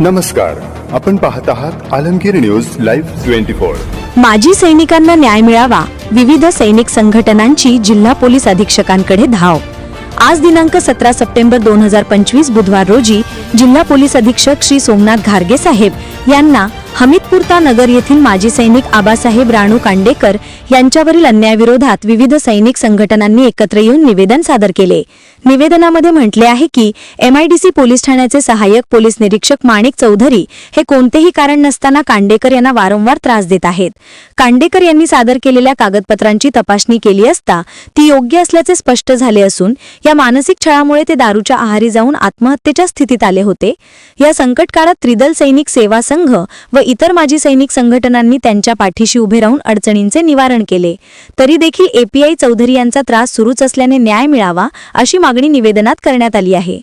नमस्कार. आपण पाहत आहात Alamgir news live twenty four. माजी सैनिकांना न्याय मिळावा विविध सैनिक संघटनांची जिल्हा पोलीस अधीक्षकांकडे धाव. आज दिनांक सतरा सप्टेंबर दोन हजार पंचवीस बुधवार रोजी जिल्हा पोलीस अधीक्षक श्री सोमनाथ घारगे साहेब यांना हमीदपुरता नगर येथील माजी सैनिक आबासाहेब राणू कांडेकर यांच्यावरील अन्यायाविरोधात विविध सैनिक संघटनांनी एकत्र येऊन निवेदन सादर केले. निवेदनामध्ये म्हटले आहे की एमआयडीसी पोलीस ठाण्याचे सहाय्यक पोलीस निरीक्षक माणिक चौधरी हे कोणतेही कारण नसताना कांडेकर यांना वारंवार त्रास देत आहेत. कांडेकर यांनी सादर केलेल्या कागदपत्रांची तपासणी केली असता ती योग्य असल्याचे स्पष्ट झाले असून या मानसिक छळामुळे ते दारूच्या आहारी जाऊन आत्महत्येच्या स्थितीत आले होते. या संकटकाळात त्रिदल सैनिक सेवा संघ व इतर माजी सैनिक संघटनांनी त्यांच्या पाठीशी उभे राहून अडचणींचे निवारण केले. तरी देखील एपीआय चौधरी यांचा त्रास सुरूच असल्याने न्याय मिळावा अशी मागणी निवेदनात करण्यात आली आहे.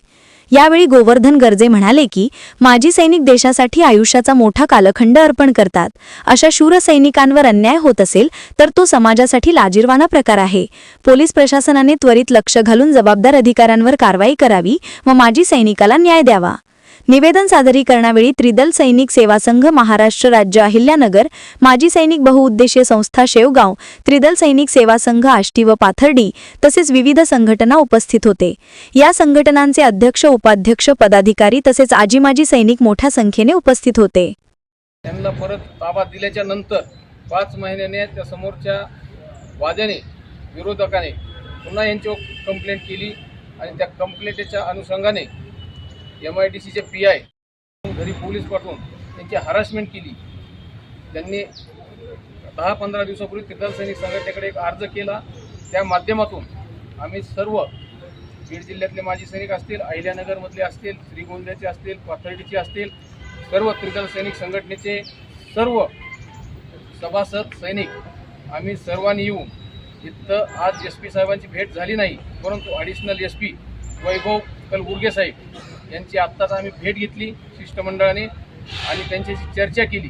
यावेळी गोवर्धन गर्जे म्हणाले की माजी सैनिक देशासाठी आयुष्याचा मोठा कालखंड अर्पण करतात. अशा शूर सैनिकांवर अन्याय होत असेल तर तो समाजासाठी लाजीरवाना प्रकार आहे. पोलीस प्रशासनाने त्वरित लक्ष घालून जबाबदार अधिकाऱ्यांवर कारवाई करावी व माजी सैनिकाला न्याय द्यावा. निवेदन सादरीकरणावेळी त्रिदल सैनिक सेवा संघ महाराष्ट्र राज्य अहिल्यानगर माजी सैनिक बहुउद्देशीय संस्था शेवगाव त्रिदल सैनिक सेवा संघ आष्टी व पाथर्डी तसेच विविध संघटना उपस्थित होते. या संघटनांचे अध्यक्ष उपाध्यक्ष पदाधिकारी तसेच आजी माजी सैनिक मोठ्या संख्येने उपस्थित होते. त्यांना परत ताबा दिल्याच्या नंतर पाच महिन्याने त्या समोरच्या वाद्याने विरोधकाने पुन्हा यांची कंप्लेंट केली आणि त्या कंप्लेंटच्या अनुषंगाने एम आय डी सीचे पी आय घरी पोलीस पाठवून त्यांची हरासमेंट केली. त्यांनी दहा पंधरा दिवसापूर्वी त्रिदल सैनिक संघटनेकडे एक अर्ज केला. त्या माध्यमातून आम्ही सर्व बीड जिल्ह्यातले माजी सैनिक असतील अहिल्यानगरमधले असतील श्रीगोंद्याचे असतील पाथर्डीचे असतील सर्व त्रिदल सैनिक संघटनेचे सर्व सभासद सैनिक आम्ही सर्वांनी येऊन इथं आज एस पी साहेबांची भेट झाली नाही परंतु additional S P Vaibhav Kalburge साहेब यांची आत्ताच आम्ही भेट घेतली शिष्टमंडळाने आणि त्यांच्याशी चर्चा केली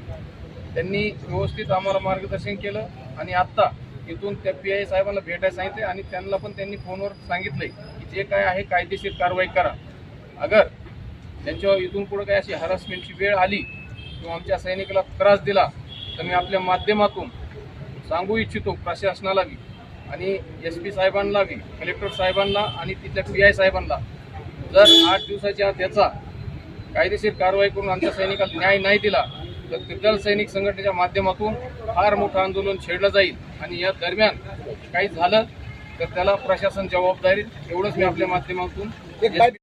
त्यांनी व्यवस्थित आम्हाला मार्गदर्शन केलं आणि आत्ता इथून त्या पी आय साहेबांना भेटायला सांगितले आणि त्यांना पण त्यांनी फोनवर सांगितले की जे काय आहे कायदेशीर कारवाई करा. अगर त्यांच्यावर इथून पुढे काही अशी हरासमेंटची वेळ आली किंवा आमच्या सैनिकाला त्रास दिला तर मी आपल्या माध्यमातून सांगू इच्छितो प्रशासनाला बी आणि एस पी साहेबांना बी कलेक्टर साहेबांना आणि तिथल्या पी आय साहेबांना जर आठ दिवसाच्या आत त्याचा कायदेशीर कारवाई करून आमच्या सैनिकाला न्याय नाही दिला तर त्रिदल सैनिक संघटनेच्या माध्यमातून फार मोठं आंदोलन छेडलं जाईल. आणि या दरम्यान काही झालं तर त्याला प्रशासन जबाबदारी एवढंच मी आपल्या माध्यमातून